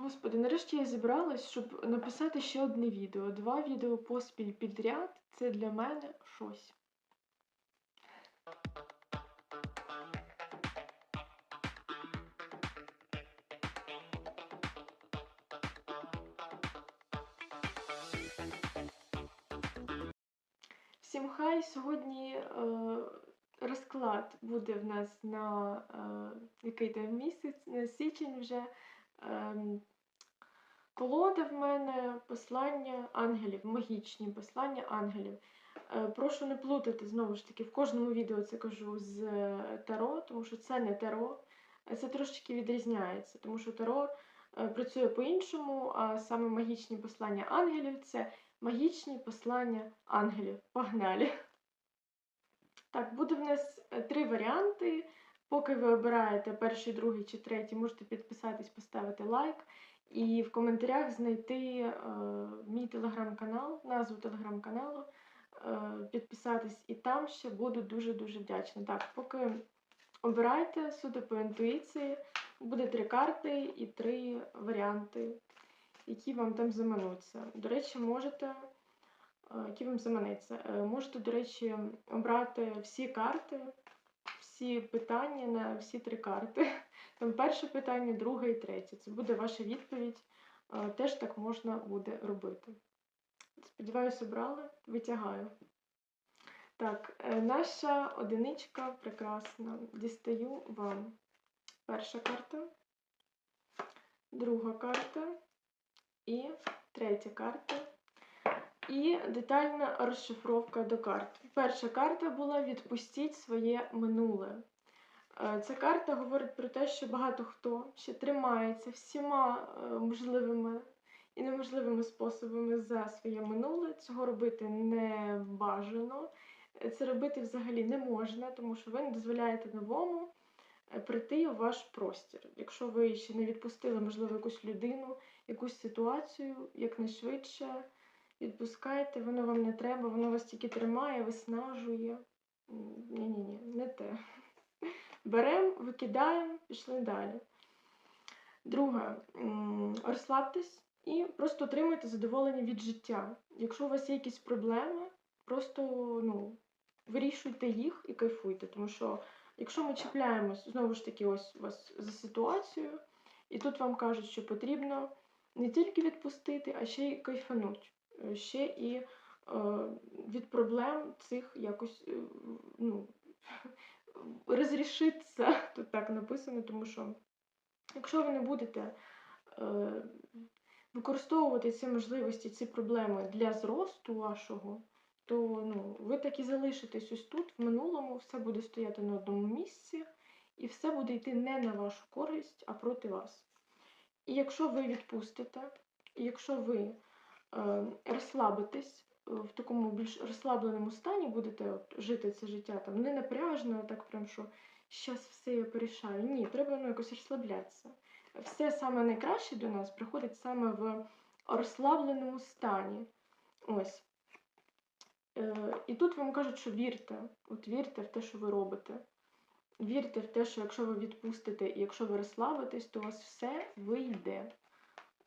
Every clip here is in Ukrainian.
Господи, нарешті я зібралась, щоб написати ще одне відео. Два відео поспіль підряд це для мене щось. Всім хай! Сьогодні е, розклад буде в нас на е, який там місяць, на січень вже. Ем, колода в мене послання ангелів, магічні послання ангелів. Е, прошу не плутати, знову ж таки, в кожному відео це кажу з е, таро, тому що це не таро. Це трошечки відрізняється, тому що таро е, працює по-іншому, а саме магічні послання ангелів це магічні послання ангелів. Погнали! Так, буде в нас три варіанти. Поки ви обираєте перший, другий чи третій, можете підписатись, поставити лайк і в коментарях знайти е, мій телеграм-канал, назву телеграм-каналу, е, підписатись і там ще буду дуже-дуже вдячна. Так, поки обирайте, суди по інтуїції, буде три карти і три варіанти, які вам там замануться. До речі, можете. е, Які вам заманеться. Е, Можете, до речі, обрати всі карти, всі питання на всі три карти. Там перше питання, друге і третє. Це буде ваша відповідь. Теж так можна буде робити. Сподіваюся, обрали, витягаю. Так, е, наша одиничка прекрасна. Дістаю вам перша карта, друга карта і третя карта. І детальна розшифровка до карт. Перша карта була Відпустіть своє минуле. Е, Ця карта говорить про те, що багато хто ще тримається всіма е, можливими і неможливими способами за своє минуле. Цього робити не бажано. Е, Це робити взагалі не можна, тому що ви не дозволяєте новому прийти у ваш простір. Якщо ви ще не відпустили, можливо, якусь людину, якусь ситуацію, якнайшвидше відпускайте, воно вам не треба, воно вас тільки тримає, виснажує. Ні-ні-ні, не те. Беремо, викидаємо, пішли далі. Друге, розслабтесь і просто отримуйте задоволення від життя. Якщо у вас є якісь проблеми, просто ну, вирішуйте їх і кайфуйте. Тому що якщо ми чіпляємось, знову ж таки, ось у вас за ситуацію, і тут вам кажуть, що потрібно не тільки відпустити, а ще й кайфануть. Е, Ще і е, від проблем цих якось е, ну, розрішитися, тут так написано, тому що якщо ви не будете використовувати ці можливості, ці проблеми для зросту вашого, то ну, ви так і залишитесь ось тут, в минулому, все буде стояти на одному місці, і все буде йти не на вашу користь, а проти вас. І якщо ви відпустите, і якщо ви е, розслабитесь, е, в такому більш розслабленому стані будете жити це життя там не напряжно, так прям що щас все я порішаю. Ні, треба ну, якось розслаблятися. Все саме найкраще до нас приходить саме в розслабленому стані. Ось. Е, і тут вам кажуть, що вірте. От вірте в те, що ви робите. Вірте в те, що якщо ви відпустите і якщо ви розслабитесь, то у вас все вийде.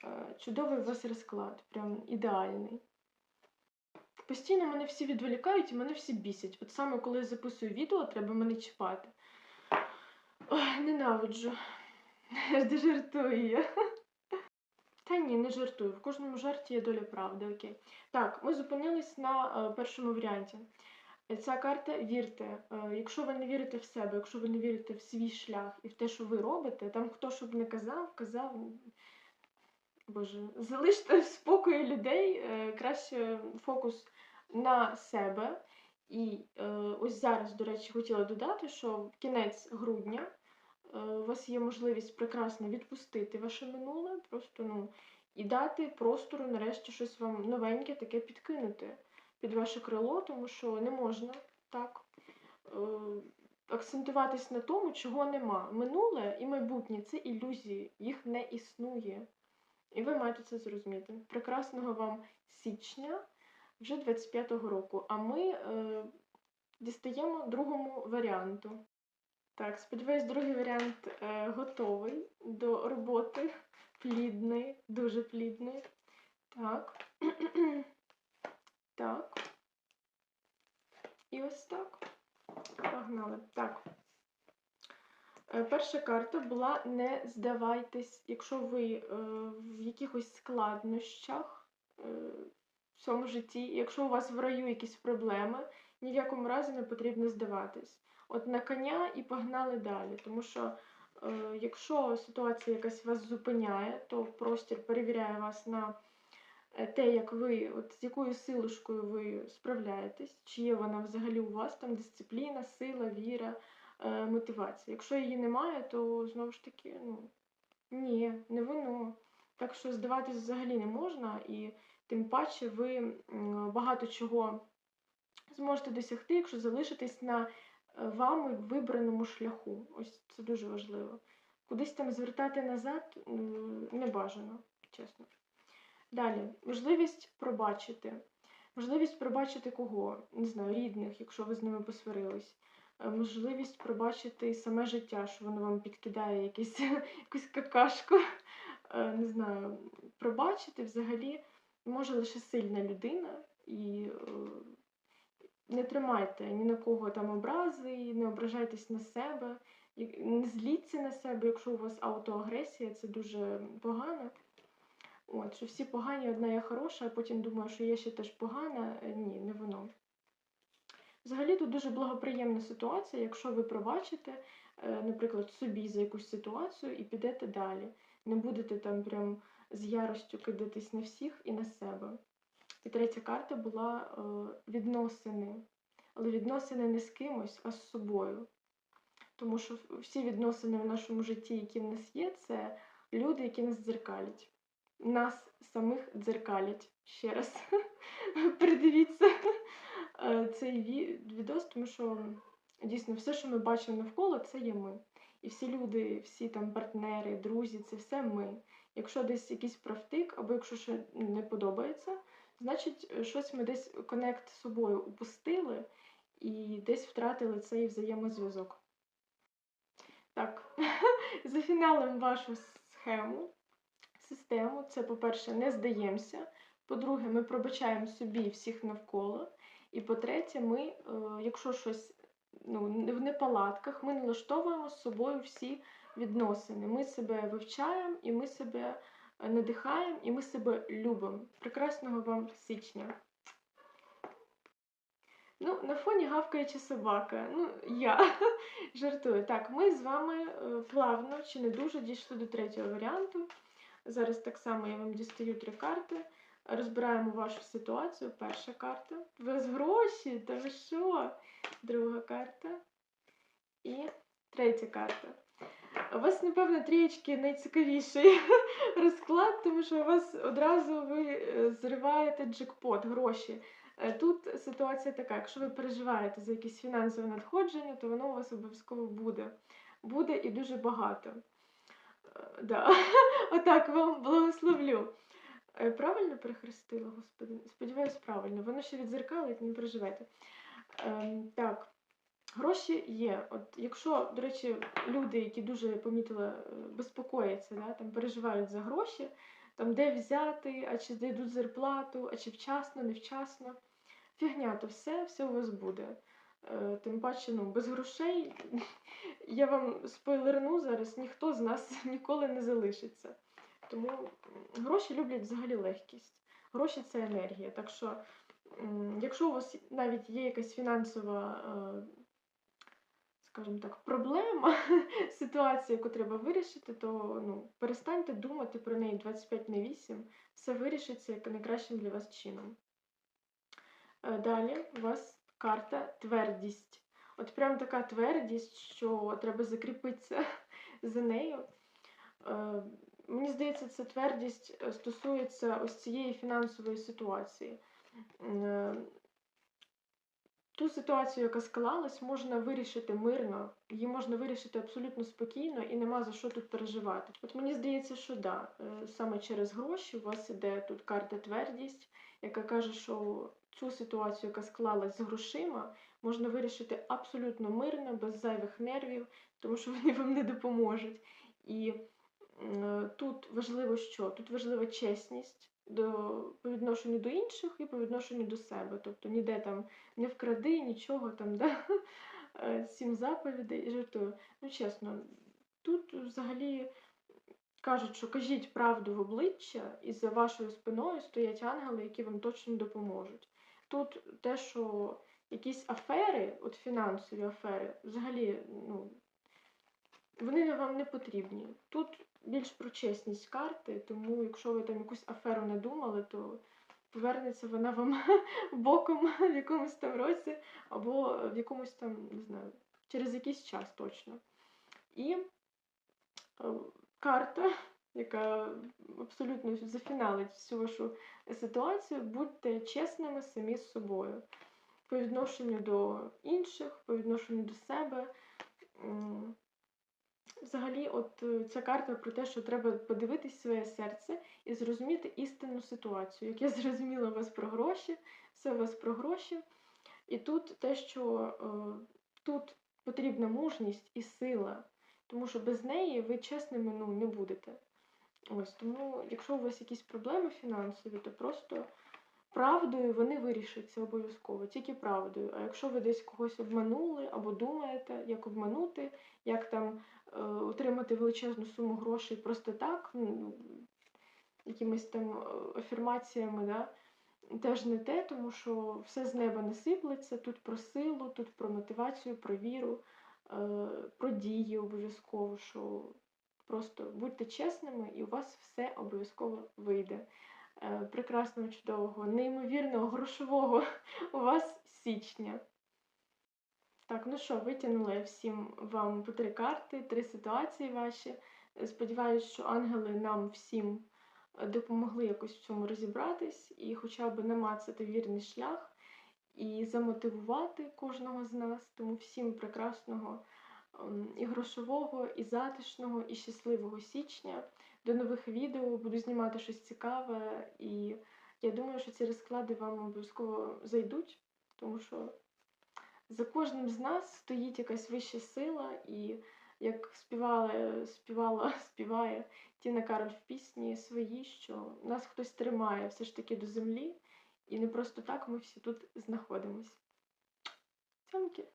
Е, Чудовий у вас розклад, прям ідеальний. Постійно мене всі відволікають і мене всі бісять. От саме коли я записую відео, треба мене чіпати. Ой, ненавиджу. Де жартую я. Та ні, не жартую. В кожному жарті є доля правди, окей. Так, ми зупинились на е, першому варіанті. Ця карта вірте. Е, якщо ви не вірите в себе, якщо ви не вірите в свій шлях і в те, що ви робите, там хто щоб не казав, казав. Боже, залиште в спокої людей, е, краще фокус на себе. І е, ось зараз, до речі, хотіла додати, що в кінець грудня е, у вас є можливість прекрасно відпустити ваше минуле, просто ну, і дати простору нарешті щось вам новеньке таке підкинути під ваше крило, тому що не можна так е, акцентуватись на тому, чого нема. Минуле і майбутнє це ілюзії, їх не існує. І ви маєте це зрозуміти. Прекрасного вам січня вже 25-го року. А ми е, дістаємо другому варіанту. Так, сподіваюсь, другий варіант е, готовий до роботи. плідний, дуже плідний. Так. Так. І ось так. Погнали. Так. Е, Перша карта була не здавайтесь, якщо ви е, в якихось складнощах е, в цьому житті, якщо у вас в раю якісь проблеми, ні в якому разі не потрібно здаватись. От на коня і погнали далі. Тому що якщо ситуація якась вас зупиняє, то простір перевіряє вас на те, як ви, от з якою силушкою ви справляєтесь, чи є вона взагалі у вас там дисципліна, сила, віра, е. Якщо її немає, то знову ж таки, ну ні, не воно. Так що здаватись взагалі не можна, і тим паче ви багато чого зможете досягти, якщо залишитесь на е, вами вибраному шляху. Ось це дуже важливо. Кудись там звертати назад не бажано, чесно. Далі, можливість пробачити. Можливість пробачити кого? Не знаю, рідних, якщо ви з ними посварились. Е, Можливість пробачити саме життя, що воно вам підкидає якісь, якусь какашку. Е, Не знаю, пробачити взагалі може лише сильна людина і е, не тримайте ні на кого там образи, не ображайтесь на себе, не зліться на себе, якщо у вас аутоагресія, це дуже погано. От, що всі погані, одна я хороша, а потім думаю, що я ще теж погана. Ні, не воно. Взагалі тут дуже благоприємна ситуація, якщо ви пробачите, е, наприклад, собі за якусь ситуацію і підете далі. Не будете там прям з яростю кидатись на всіх і на себе. І третя карта була е, відносини. Але відносини не з кимось, а з собою. Тому що всі відносини в нашому житті, які в нас є, це люди, які нас дзеркалять. Нас самих дзеркалять. Ще раз придивіться цей ві- відос, тому що дійсно все, що ми бачимо навколо, це є ми. І всі люди, всі там партнери, друзі, це все ми. Якщо десь якийсь правтик, або якщо що не подобається, значить е, щось ми десь конект з собою упустили і десь втратили цей взаємозв'язок. Так, зафіналимо вашу схему, систему. Це, по-перше, не здаємося. По-друге, ми пробачаємо собі всіх навколо. І по-третє, ми, е, якщо щось ну, в неполадках, ми налаштовуємо з собою всі відносини. Ми себе вивчаємо, і ми себе е, надихаємо, і ми себе любимо. Прекрасного вам січня! Ну, на фоні гавкаюча собака. Ну, я жартую. Так, ми з вами е, плавно чи не дуже дійшли до третього варіанту. Зараз так само я вам дістаю три карти. Розбираємо вашу ситуацію. Перша карта. Без гроші, та ви що? Друга карта. І третя карта. У вас, напевно, трієчки найцікавіший розклад, тому що у вас одразу ви е, зриваєте джекпот, гроші. Е, Тут ситуація така: якщо ви переживаєте за якісь фінансове надходження, то воно у вас обов'язково буде. Буде і дуже багато. Е, Да. Отак вам благословлю. Е, Правильно перехрестила, господи? Сподіваюсь, правильно. Воно ще відзеркалить, не переживайте. Ем, так, гроші є. От якщо, до речі, люди, які дуже я помітила, е, безпокояться, да, там переживають за гроші, там де взяти, а чи знайдуть зарплату, а чи вчасно, невчасно. Фігня, то все, все у вас буде. Е, Тим паче, ну, без грошей, я вам спойлерну зараз, ніхто з нас ніколи не залишиться. Тому гроші люблять взагалі легкість. Гроші це енергія. Так що, якщо у вас навіть є якась фінансова, е, скажімо так, проблема, ситуація, яку треба вирішити, то ну, перестаньте думати про неї 25 на 8, все вирішиться як найкращим для вас чином. Е, Далі у вас карта твердість. От прям така твердість, що треба закріпитися за нею. Мені здається, ця твердість е, стосується ось цієї фінансової ситуації. Е, Ту ситуацію, яка склалась, можна вирішити мирно, її можна вирішити абсолютно спокійно і нема за що тут переживати. От мені здається, що да, е, саме через гроші у вас іде тут карта твердість, яка каже, що цю ситуацію, яка склалась з грошима, можна вирішити абсолютно мирно, без зайвих нервів, тому що вони вам не допоможуть. І Тут важливо що? Тут важлива чесність до, по відношенню до інших і по відношенню до себе. Тобто ніде там не вкради, нічого там, да? Е, сім заповідей і жартую. Ну, чесно, тут взагалі кажуть, що кажіть правду в обличчя, і за вашою спиною стоять ангели, які вам точно допоможуть. Тут те, що якісь афери, от фінансові афери, взагалі, ну, вони вам не потрібні. Тут більш про чесність карти, тому якщо ви там якусь аферу не думали, то повернеться вона вам боком в якомусь там році, або в якомусь там, не знаю, через якийсь час точно. І е, карта, яка абсолютно зафіналить всю вашу ситуацію, будьте чесними самі з собою. По відношенню до інших, по відношенню до себе. Взагалі, от е, ця карта про те, що треба подивитись своє серце і зрозуміти істинну ситуацію. Як я зрозуміла у вас про гроші, все у вас про гроші. І тут те, що е, тут потрібна мужність і сила, тому що без неї ви чесними ну, не будете. Ось тому, якщо у вас якісь проблеми фінансові, то просто правдою вони вирішаться обов'язково, тільки правдою. А якщо ви десь когось обманули або думаєте, як обманути, як там е, отримати величезну суму грошей просто так, ну, якимись там е, афірмаціями, да, теж не те, тому що все з неба не сиплеться. Тут про силу, тут про мотивацію, про віру, е, про дії обов'язково, що просто будьте чесними, і у вас все обов'язково вийде. Е, Прекрасного, чудового, неймовірного, грошового у вас січня. Так, ну що, витягнула я всім вам по три карти, три ситуації ваші. Сподіваюсь, що ангели нам всім е, допомогли якось в цьому розібратись і хоча б намацати вірний шлях і замотивувати кожного з нас. Тому всім прекрасного і грошового, і затишного, і щасливого січня. До нових відео буду знімати щось цікаве, і я думаю, що ці розклади вам обов'язково зайдуть, тому що за кожним з нас стоїть якась вища сила, і як співала, співала, співає Тіна Кароль в пісні свої, що нас хтось тримає все ж таки до землі, і не просто так ми всі тут знаходимось. Цямки!